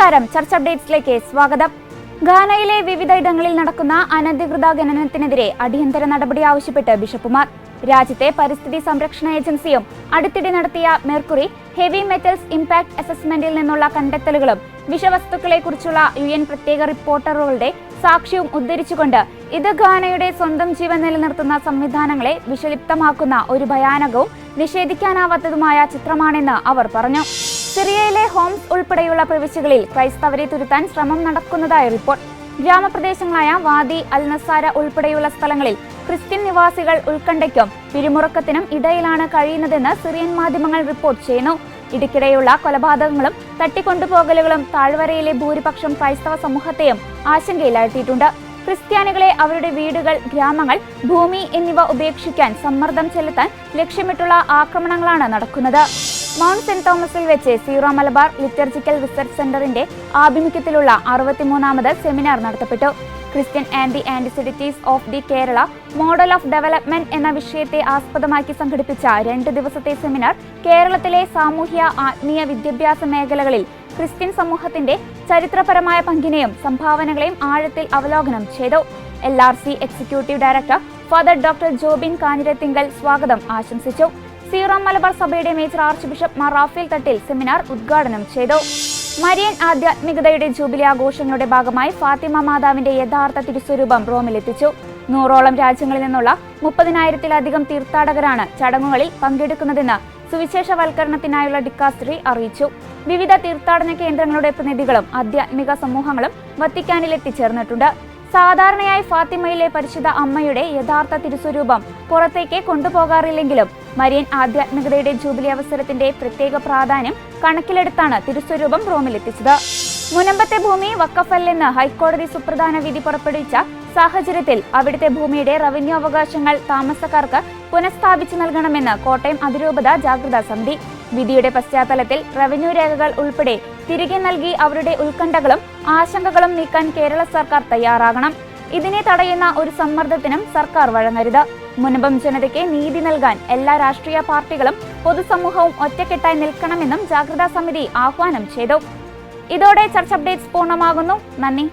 നമസ്കാരം. ചർച്ച അപ്ഡേറ്റ്സിലേക്ക് സ്വാഗതം. ഗാനയിലെ വിവിധയിടങ്ങളിൽ നടക്കുന്ന അനധികൃത ഖനനത്തിനെതിരെ അടിയന്തര നടപടി ആവശ്യപ്പെട്ട് ബിഷപ്പുമാർ. രാജ്യത്തെ പരിസ്ഥിതി സംരക്ഷണ ഏജൻസിയും അടുത്തിടെ നടത്തിയ മെർക്കുറി ഹെവി മെറ്റൽസ് ഇംപാക്ട് അസസ്മെന്റിൽ നിന്നുള്ള കണ്ടെത്തലുകളും വിഷവസ്തുക്കളെക്കുറിച്ചുള്ള യു എൻ പ്രത്യേക റിപ്പോർട്ടറുകളുടെ സാക്ഷ്യവും ഉദ്ധരിച്ചുകൊണ്ട് ഇത് ഘാനയുടെ സ്വന്തം ജീവൻ നിലനിർത്തുന്ന സംവിധാനങ്ങളെ വിഷലിപ്തമാക്കുന്ന ഒരു ഭയാനകവും നിഷേധിക്കാനാവാത്തതുമായ ചിത്രമാണെന്ന് അവർ പറഞ്ഞു. സിറിയയിലെ ഹോംസ് ഉൾപ്പെടെയുള്ള പ്രവിശ്യകളിൽ ക്രൈസ്തവരെ തുരുത്താൻ ശ്രമം നടക്കുന്നതായ റിപ്പോർട്ട്. ഗ്രാമപ്രദേശങ്ങളായ വാദി അൽനസാര ഉൾപ്പെടെയുള്ള സ്ഥലങ്ങളിൽ ക്രിസ്ത്യൻ നിവാസികൾ ഉത്കണ്ഠയ്ക്കും പിരിമുറുക്കത്തിനും ഇടയിലാണ് കഴിയുന്നതെന്ന് സിറിയൻ മാധ്യമങ്ങൾ റിപ്പോർട്ട് ചെയ്യുന്നു. ഇടയ്ക്കിടെയുള്ള കൊലപാതകങ്ങളും തട്ടിക്കൊണ്ടുപോകലുകളും താഴ്വരയിലെ ഭൂരിപക്ഷം ക്രൈസ്തവ സമൂഹത്തെയും ആശങ്കയിലാഴ്ത്തിയിട്ടുണ്ട്. ക്രിസ്ത്യാനികളെ അവരുടെ വീടുകൾ ഗ്രാമങ്ങൾ ഭൂമി എന്നിവ ഉപേക്ഷിക്കാൻ സമ്മർദ്ദം ചെലുത്താൻ ലക്ഷ്യമിട്ടുള്ള ആക്രമണങ്ങളാണ് നടക്കുന്നത്. മൗണ്ട് സെന്റ് തോമസിൽ വെച്ച് സീറോ മലബാർ ലിറ്റർജിക്കൽ റിസർച്ച് സെന്ററിന്റെ ആഭിമുഖ്യത്തിലുള്ള അറുപത്തിമൂന്നാമത് seminar നടത്തപ്പെട്ടു. Christian anti antecedents of the Kerala model of development എന്ന വിഷയത്തെ ആസ്പദമാക്കി സംഘടിപ്പിച്ച രണ്ട് ദിവസത്തെ സെമിനാർ കേരളത്തിലെ സാമൂഹ്യ ആത്മീയ വിദ്യാഭ്യാസ മേഖലകളിൽ ക്രിസ്ത്യൻ സമൂഹത്തിന്റെ ചരിത്രപരമായ പങ്കിനെയും സംഭാവനകളെയും ആഴത്തിൽ അവലോകനം ചെയ്തു. L executive director father doctor Jobin Kanjirathinkal സ്വാഗതം ആശംസിച്ചു. സീറോ മലബാർ സഭയുടെ major archbishop Mar Raphael Thattil seminar ഉദ്ഘാടനം ചെയ്തു. മരിയൻ ആധ്യാത്മികതയുടെ ജൂബിലി ആഘോഷങ്ങളുടെ ഭാഗമായി ഫാത്തിമ മാതാവിന്റെ യഥാർത്ഥ തിരുസ്വരൂപം റോമിലെത്തിച്ചു നൂറോളം രാജ്യങ്ങളിൽ നിന്നുള്ള മുപ്പതിനായിരത്തിലധികം തീർത്ഥാടകരാണ് ചടങ്ങുകളിൽ പങ്കെടുക്കുന്നതെന്ന് സുവിശേഷവൽക്കരണത്തിനായുള്ള ഡിക്കാസ്ട്രി അറിയിച്ചു. വിവിധ തീർത്ഥാടന കേന്ദ്രങ്ങളുടെ പ്രതിനിധികളും ആധ്യാത്മിക സമൂഹങ്ങളും വത്തിക്കാനിൽ എത്തിച്ചേർന്നിട്ടുണ്ട്. സാധാരണയായി ഫാത്തിമയിലെ പരിശുദ്ധ അമ്മയുടെ യഥാർത്ഥ തിരുസ്വരൂപം പുറത്തേക്ക് കൊണ്ടുപോകാറില്ലെങ്കിലും മരിയൻ ആധ്യാത്മികതയുടെ ജൂബിലി അവസരത്തിന്റെ പ്രത്യേക പ്രാധാന്യം കണക്കിലെടുത്താണ് തിരുസ്വരൂപം റോമിലെത്തിച്ചത്. മുനമ്പത്തെ ഭൂമി വക്കഫല്ലെന്ന് ഹൈക്കോടതി സുപ്രധാന വിധി പുറപ്പെടുവിച്ച സാഹചര്യത്തിൽ അവിടുത്തെ ഭൂമിയുടെ റവന്യൂ അവകാശങ്ങൾ താമസക്കാർക്ക് പുനഃസ്ഥാപിച്ചു നൽകണമെന്ന് കോട്ടയം അതിരൂപത ജാഗ്രതാ സമിതി. വിധിയുടെ പശ്ചാത്തലത്തിൽ റവന്യൂ രേഖകൾ ഉൾപ്പെടെ തിരികെ നൽകി അവരുടെ ഉത്കണ്ഠകളും ആശങ്കകളും നീക്കാൻ കേരള സർക്കാർ തയ്യാറാകണം. ഇതിനെ തടയുന്ന ഒരു സമ്മർദ്ദത്തിനും സർക്കാർ വഴങ്ങരുത്. മുൻപം ജനതയ്ക്ക് നീതി നൽകാൻ എല്ലാ രാഷ്ട്രീയ പാർട്ടികളും പൊതുസമൂഹവും ഒറ്റക്കെട്ടായി നിൽക്കണമെന്നും ജാഗ്രതാ സമിതി ആഹ്വാനം ചെയ്തു. ഇതോടെ ചർച്ച അപ്ഡേറ്റ്സ് പൂർണമാകുന്നു. നന്ദി.